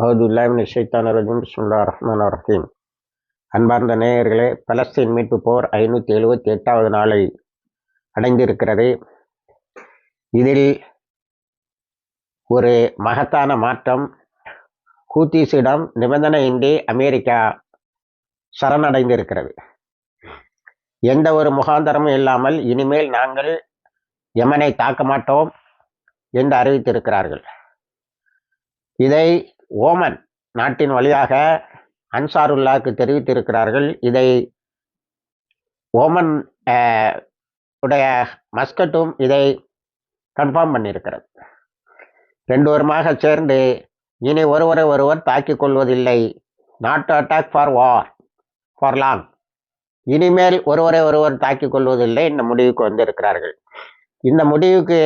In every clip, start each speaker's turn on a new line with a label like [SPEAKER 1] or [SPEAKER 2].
[SPEAKER 1] அவுதுல்லாமின் ஷைத்தான் regime சுல்லா ரஹ்மான் ரஹீம் அன்பார்ந்த நேயர்களே பலஸ்தீன் மீட்பு போர் ஐநூற்றி எழுபத்தி எட்டாவது நாளை அடைந்திருக்கிறது. இதில் ஒரு மகத்தான மாற்றம். கூத்தீசிடம் நிபந்தனையின்றி அமெரிக்கா சரணடைந்திருக்கிறது. எந்த ஒரு முகாந்தரமும் இல்லாமல் இனிமேல் நாங்கள் யமனை தாக்க மாட்டோம் என்று அறிவித்திருக்கிறார்கள். இதை ஓமன் நாட்டின் வழியாக அன்சாருல்லாவுக்கு தெரிவித்திருக்கிறார்கள். இதை ஓமன் உடைய மஸ்கட்டும் இதை கன்ஃபார்ம் பண்ணியிருக்கிறது. ரெண்டு வருமாக சேர்ந்து இனி ஒருவரை ஒருவர் தாக்கிக் கொள்வதில்லை. Not to attack for war for long இனிமேல் ஒருவரை ஒருவர் தாக்கிக் கொள்வதில்லை இந்த முடிவுக்கு வந்திருக்கிறார்கள். இந்த முடிவுக்கு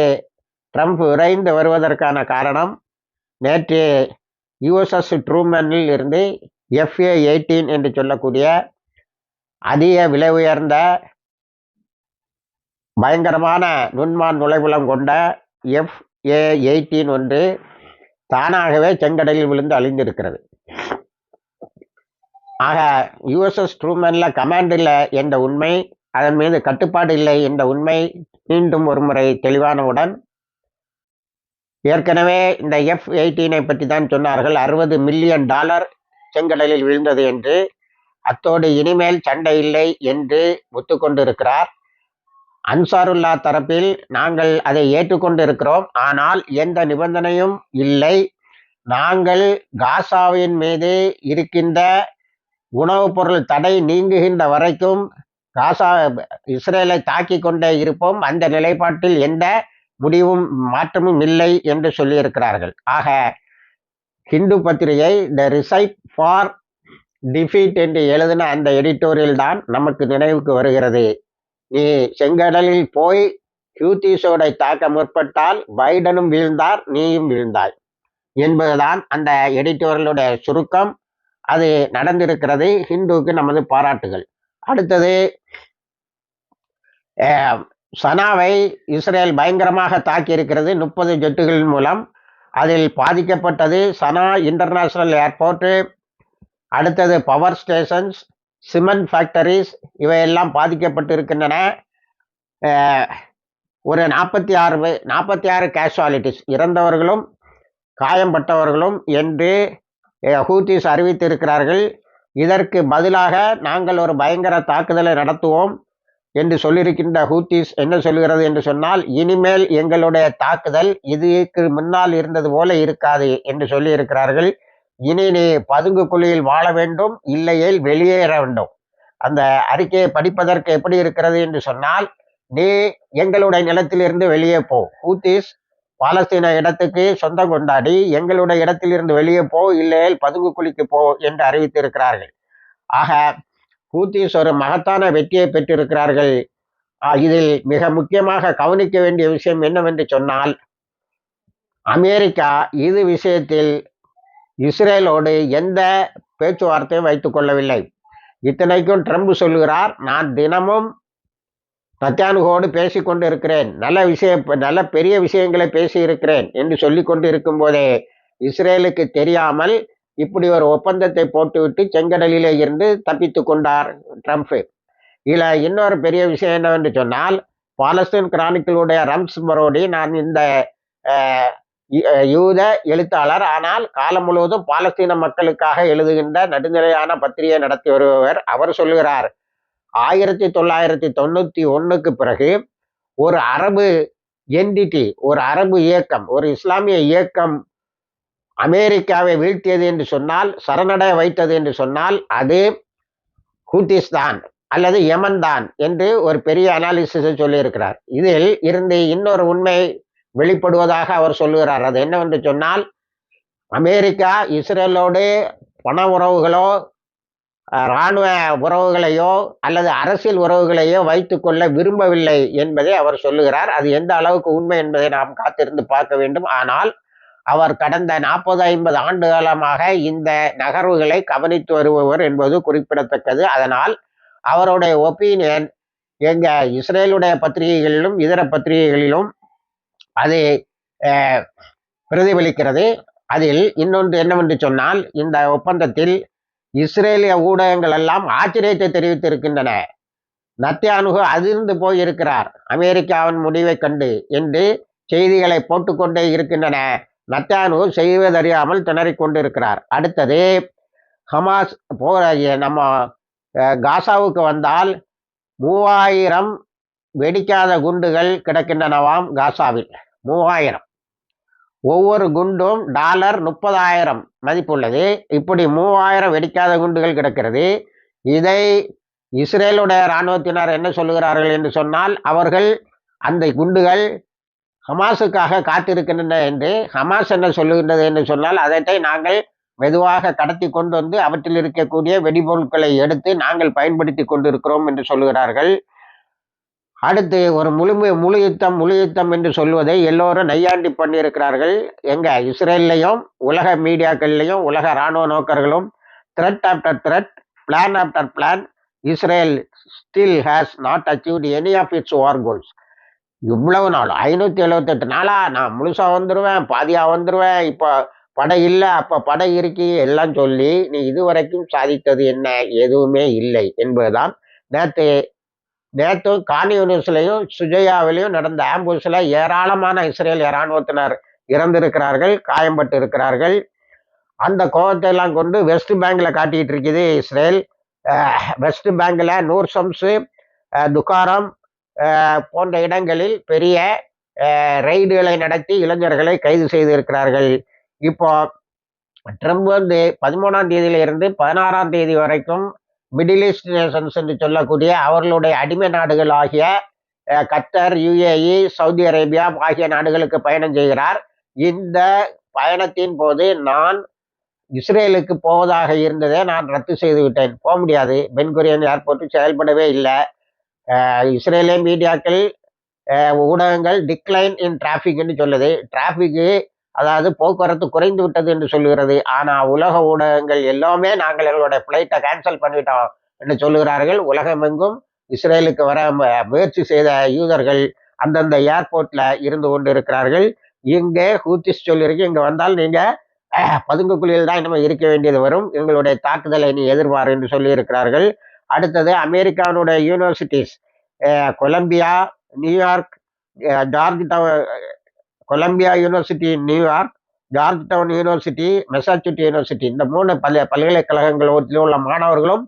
[SPEAKER 1] ட்ரம்ப் விரைந்து வருவதற்கான காரணம் நேற்று யுஎஸ்எஸ் ட்ரூமனில் இருந்து எஃப்ஏ எயிட்டீன் என்று சொல்லக்கூடிய அதிக விலை உயர்ந்த பயங்கரமான நுண்மான் நுழைவுலம் கொண்ட எஃப்ஏ எயிட்டீன் ஒன்று தானாகவே செங்கடலில் விழுந்து அழிந்திருக்கிறது. ஆக யுஎஸ்எஸ் ட்ரூமனில் கமாண்ட் இல்லை என்ற உண்மை அதன் மீது கட்டுப்பாடு இல்லை என்ற உண்மை மீண்டும் ஒரு முறை தெளிவானவுடன் ஏற்கனவே இந்த எஃப் எயிட்டீனை பற்றி தான் சொன்னார்கள். அறுபது மில்லியன் டாலர் செங்கடலில் விழுந்தது என்று. அத்தோடு இனிமேல் சண்டை இல்லை என்று ஒத்துக்கொண்டிருக்கிறார். அன்சாருல்லா தரப்பில் நாங்கள் அதை ஏற்றுக்கொண்டு இருக்கிறோம் ஆனால் எந்த நிபந்தனையும் இல்லை. நாங்கள் காசாவின் மீது இருக்கின்ற உணவுப் பொருள் தடை நீங்குகின்ற வரைக்கும் காசா இஸ்ரேலை தாக்கி கொண்டே இருப்போம். அந்த நிலைப்பாட்டில் எந்த முடிவும் மாற்றமும் இல்லை என்று சொல்லியிருக்கிறார்கள். ஆக ஹிந்து பத்திரிகை த ரிசைட் ஃபார் டிஃபீட் என்று எழுதின அந்த எடிட்டோரியல் தான் நமக்கு நினைவுக்கு வருகிறது. நீ செங்கடலில் போய் ஹியூத்திஸோடை தாக்க முற்பட்டால் பைடனும் வீழ்ந்தார் நீயும் வீழ்ந்தாய் என்பதுதான் அந்த எடிட்டோரியலுடைய சுருக்கம். அது நடந்திருக்கிறது ஹிந்துவுக்கு நமது பாராட்டுகள். அடுத்தது சனாவை இஸ்ரேல் பயங்கரமாக தாக்கியிருக்கிறது முப்பது ஜெட்டுகளின் மூலம். அதில் பாதிக்கப்பட்டது சனா இன்டர்நேஷ்னல் ஏர்போர்ட்டு அடுத்தது பவர் ஸ்டேஷன்ஸ் சிமெண்ட் ஃபேக்டரிஸ் இவையெல்லாம் பாதிக்கப்பட்டிருக்கின்றன. ஒரு நாற்பத்தி ஆறு நாற்பத்தி ஆறு கேஷுவாலிட்டிஸ் இறந்தவர்களும் காயம்பட்டவர்களும் என்று ஹூத்திஸ் அறிவித்திருக்கிறார்கள். இதற்கு பதிலாக நாங்கள் ஒரு பயங்கர தாக்குதலை நடத்துவோம். என்று சொல்லியிருக்கின்ற ஹூத்திஸ் என்ன சொல்கிறது என்று சொன்னால் இனிமேல் எங்களுடைய தாக்குதல் இதுக்கு முன்னால் இருந்தது போல இருக்காது என்று சொல்லியிருக்கிறார்கள். இனி நீ பதுங்கு குழியில் வாழ வேண்டும் இல்லையேல் வெளியேற வேண்டும். அந்த அறிக்கையை படிப்பதற்கு எப்படி இருக்கிறது என்று சொன்னால் நீ எங்களுடைய நிலத்திலிருந்து வெளியே போ. ஹூத்திஸ் பாலஸ்தீன இடத்துக்கு சொந்தம் கொண்டாடி எங்களுடைய இடத்திலிருந்து வெளியே போ இல்லையேல் பதுங்கு குழிக்கு போ என்று அறிவித்திருக்கிறார்கள். ஆக ஹூத்திஸ் ஒரு மகத்தான வெற்றியை பெற்றிருக்கிறார்கள். இதில் மிக முக்கியமாக கவனிக்க வேண்டிய விஷயம் என்னவென்று சொன்னால் அமெரிக்கா இது விஷயத்தில் இஸ்ரேலோடு எந்த பேச்சுவார்த்தையும் வைத்துக் கொள்ளவில்லை. இத்தனைக்கும் ட்ரம்ப் சொல்லுகிறார் நான் தினமும் நத்தியானுகோடு பேசி கொண்டு இருக்கிறேன் நல்ல விஷய நல்ல பெரிய விஷயங்களை பேசி இருக்கிறேன் என்று சொல்லி கொண்டு இருக்கும் போதே இஸ்ரேலுக்கு தெரியாமல் இப்படி ஒரு ஒப்பந்தத்தை போட்டுவிட்டு செங்கடலிலே இருந்து தப்பித்து கொண்டார் ட்ரம்ப். இதில் இன்னொரு பெரிய விஷயம் என்னவென்று சொன்னால் பாலஸ்தீன் கிரானிக்கிளுடைய ரம்ஸ் மரோடி நான் இந்த யூத எழுத்தாளர். ஆனால் காலம் முழுவதும் பாலஸ்தீன மக்களுக்காக எழுதுகின்ற நடுநிலையான பத்திரிகை நடத்தி வருபவர் அவர் சொல்லுகிறார் ஆயிரத்தி தொள்ளாயிரத்தி தொண்ணூற்றி ஒன்றுக்கு பிறகு ஒரு அரபு என்டிட்டி ஒரு அரபு இயக்கம் ஒரு இஸ்லாமிய இயக்கம் அமெரிக்காவை வீழ்த்தியது என்று சொன்னால் சரணடைய வைத்தது என்று சொன்னால் அது ஹூத்திஸ் தான் அல்லது யமன் தான் என்று ஒரு பெரிய அனாலிசிஸை சொல்லியிருக்கிறார். இதில் இருந்து இன்னொரு உண்மை வெளிப்படுவதாக அவர் சொல்லுகிறார். அது என்னவென்று சொன்னால் அமெரிக்கா இஸ்ரேலோடு பண உறவுகளோ இராணுவ உறவுகளையோ அல்லது அரசியல் உறவுகளையோ வைத்துக்கொள்ள விரும்பவில்லை என்பதை அவர் சொல்லுகிறார். அது எந்த அளவுக்கு உண்மை என்பதை நாம் காத்திருந்து பார்க்க வேண்டும். ஆனால் அவர் கடந்த நாற்பது ஐம்பது ஆண்டு காலமாக இந்த நகர்வுகளை கவனித்து வருபவர் என்பது குறிப்பிடத்தக்கது. அதனால் அவருடைய ஒப்பீனியன் எங்க இஸ்ரேலுடைய பத்திரிகைகளிலும் இதர பத்திரிகைகளிலும் அது பிரதிபலிக்கிறது. அதில் இன்னொன்று என்னவென்று சொன்னால் இந்த ஒப்பந்தத்தில் இஸ்ரேலிய ஊடகங்கள் எல்லாம் ஆச்சரியத்தை தெரிவித்திருக்கின்றன. நத்தியானுகு அதிர்ந்து போயிருக்கிறார். அமெரிக்காவின் முடிவை கண்டு என்று செய்திகளை போட்டுக்கொண்டே இருக்கின்றன. நத்தியானுகு செய்வதறியாமல் திணறிக் கொண்டிருக்கிறார். அடுத்தது ஹமாஸ் போ நம்ம காசாவுக்கு வந்தால் மூவாயிரம் வெடிக்காத குண்டுகள் கிடக்கின்றனவாம் காசாவில். மூவாயிரம். ஒவ்வொரு குண்டும் டாலர் முப்பதாயிரம் மதிப்புள்ளது. இப்படி மூவாயிரம் வெடிக்காத குண்டுகள் கிடக்கிறது. இதை இஸ்ரேலுடைய இராணுவத்தினர் என்ன சொல்லுகிறார்கள் என்று சொன்னால் அவர்கள் அந்த குண்டுகள் ஹமாஸுக்காக காத்திருக்கின்றன என்று ஹமாஸ் என்ன சொல்லுகின்றது என்று சொன்னால் அதை நாங்கள் மெதுவாக கடத்தி கொண்டு வந்து அவற்றில் இருக்கக்கூடிய வெடிபொருட்களை எடுத்து நாங்கள் பயன்படுத்தி கொண்டிருக்கிறோம் என்று சொல்லுகிறார்கள். அடுத்து ஒரு முழு முழு யுத்தம் முழு யுத்தம் என்று சொல்வதை எல்லோரும் நையாண்டி பண்ணியிருக்கிறார்கள். எங்க இஸ்ரேல்லையும் உலக மீடியாக்கள்லையும் உலக இராணுவ நோக்கர்களும் threat after threat plan after plan Israel still has not achieved any of its war goals இவ்வளவு நாள் ஐநூற்றி எழுபத்தெட்டு நாளா நான் முழுசாக வந்துடுவேன் பாதியாக வந்துடுவேன் இப்போ படை இல்லை அப்போ படை இருக்கி எல்லாம் சொல்லி நீ இதுவரைக்கும் சாதித்தது என்ன? எதுவுமே இல்லை என்பதுதான் நேற்று நேற்று காணி யூனிவர்ஸ்லையும் சுஜயாவிலையும் நடந்த ஆம்புலன்ஸில் ஏராளமான இஸ்ரேல் இராணுவத்தினர் இறந்திருக்கிறார்கள் காயம்பட்டு இருக்கிறார்கள் அந்த கோபத்தை எல்லாம் கொண்டு வெஸ்ட் பேங்கில் காட்டிக்கிட்டு இருக்குது இஸ்ரேல். வெஸ்ட் பேங்கில் நூர் சம்ஸு துக்காரம் போன்ற இடங்களில் பெரிய ரெய்டுகளை நடத்தி இளைஞர்களை கைது செய்திருக்கிறார்கள். இப்போ ட்ரம்ப் வந்து பதிமூணாம் தேதியிலிருந்து பதினாறாம் தேதி வரைக்கும் மிடில் ஈஸ்ட் நேஷன்ஸ் என்று சொல்லக்கூடிய அவர்களுடைய அடிமை நாடுகள் ஆகிய கத்தர் யுஏஇ சவுதி அரேபியா ஆகிய நாடுகளுக்கு பயணம் செய்கிறார். இந்த பயணத்தின் போது நான் இஸ்ரேலுக்கு போவதாக இருந்ததே நான் ரத்து செய்து விட்டேன் போக முடியாது. பென்குரியன் ஏர்போர்ட்டு செயல்படவே இல்லை. இஸ்ரேலிய மீடியாக்கள் ஊடகங்கள் டிக்ளைன் இன் டிராஃபிக்னு சொல்லுது. டிராஃபிக்கு அதாவது போக்குவரத்து குறைந்து விட்டது என்று சொல்லுகிறது. ஆனால் உலக ஊடகங்கள் எல்லாமே நாங்கள் எங்களுடைய ஃப்ளைட்டை கேன்சல் பண்ணிட்டோம் என்று சொல்லுகிறார்கள். உலகமெங்கும் இஸ்ரேலுக்கு வர முயற்சி செய்த யூதர்கள் அந்தந்த ஏர்போர்ட்டில் இருந்து கொண்டு இருக்கிறார்கள் இங்கே ஹூத்திஸ் சொல்லியிருக்கு இங்கே வந்தால் நீங்கள் பதுங்குக்குழியில் தான் நம்ம இருக்க வேண்டியது வரும். எங்களுடைய தாக்குதலை நீ எதிர்பார் என்று சொல்லியிருக்கிறார்கள். அடுத்தது அமெரிக்கானுடைய universities Columbia New York Georgetown Columbia university New York Georgetown university Massachusetts university இந்த மூணு பல பல்கலைக்கழகங்களில் உள்ள மாணவர்களும்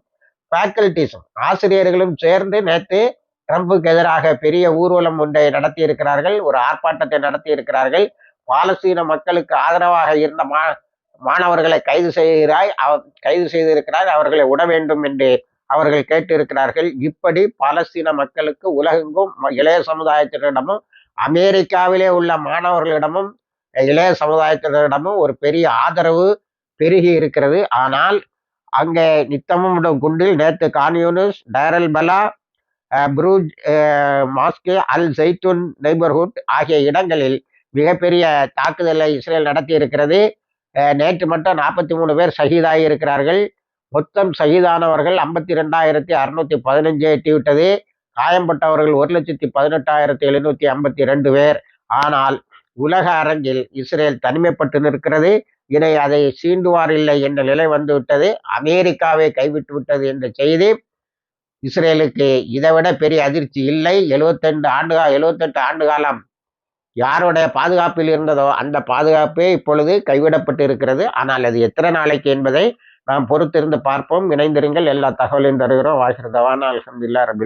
[SPEAKER 1] ஃபேக்கல்டிஸும் ஆசிரியர்களும் சேர்ந்து நேற்று ட்ரம்புக்கு எதிராக பெரிய ஊர்வலம் ஒன்றை நடத்தி இருக்கிறார்கள் ஒரு ஆர்ப்பாட்டத்தை நடத்தி இருக்கிறார்கள் பாலஸ்தீன மக்களுக்கு ஆதரவாக இருந்த மா மாணவர்களை கைது செய்கிறாய் கைது செய்திருக்கிறார் அவர்களை விட வேண்டும் என்று அவர்கள் கேட்டிருக்கிறார்கள் இப்படி பாலஸ்தீன மக்களுக்கு உலகெங்கும் இளைய சமுதாயத்தினரிடமும் அமெரிக்காவிலே உள்ள மாணவர்களிடமும் இளைய சமுதாயத்தினரிடமும் ஒரு பெரிய ஆதரவு பெருகி இருக்கிறது. ஆனால் அங்கே நித்தமும் குண்டில் நேற்று Khan Younis Deir al Balah Bureij மாஸ்கே al Zeitoun neighbourhood ஆகிய இடங்களில் மிகப்பெரிய தாக்குதலை இஸ்ரேல் நடத்தி இருக்கிறது நேற்று மட்டும் நாற்பத்தி மூணு பேர் சகிதாகி இருக்கிறார்கள். மொத்தம் சகிதானவர்கள் ஐம்பத்தி ரெண்டாயிரத்தி அறுநூத்தி பதினஞ்சு எட்டிவிட்டது காயம்பட்டவர்கள் ஒரு லட்சத்தி பதினெட்டாயிரத்தி எழுநூத்தி ஐம்பத்தி ரெண்டு பேர். ஆனால் உலக அரங்கில் இஸ்ரேல் தனிமைப்பட்டு நிற்கிறது. இதை அதை சீண்டுவார் இல்லை என்ற நிலை வந்துவிட்டது அமெரிக்காவை கைவிட்டு விட்டது என்ற செய்தி. இஸ்ரேலுக்கு இதைவிட பெரிய அதிர்ச்சி இல்லை. எழுபத்தெண்டு ஆண்டு எழுபத்தெட்டு ஆண்டு காலம் யாருடைய பாதுகாப்பில் இருந்ததோ அந்த பாதுகாப்பே இப்பொழுது கைவிடப்பட்டு இருக்கிறது. ஆனால் அது எத்தனை நாளைக்கு என்பதை நாம் பொறுத்திருந்து பார்ப்போம். இணைந்திருங்கள். எல்லா தகவலையும் தருகிறோம். வாகிருதவான அலமதுல்லா ரபில்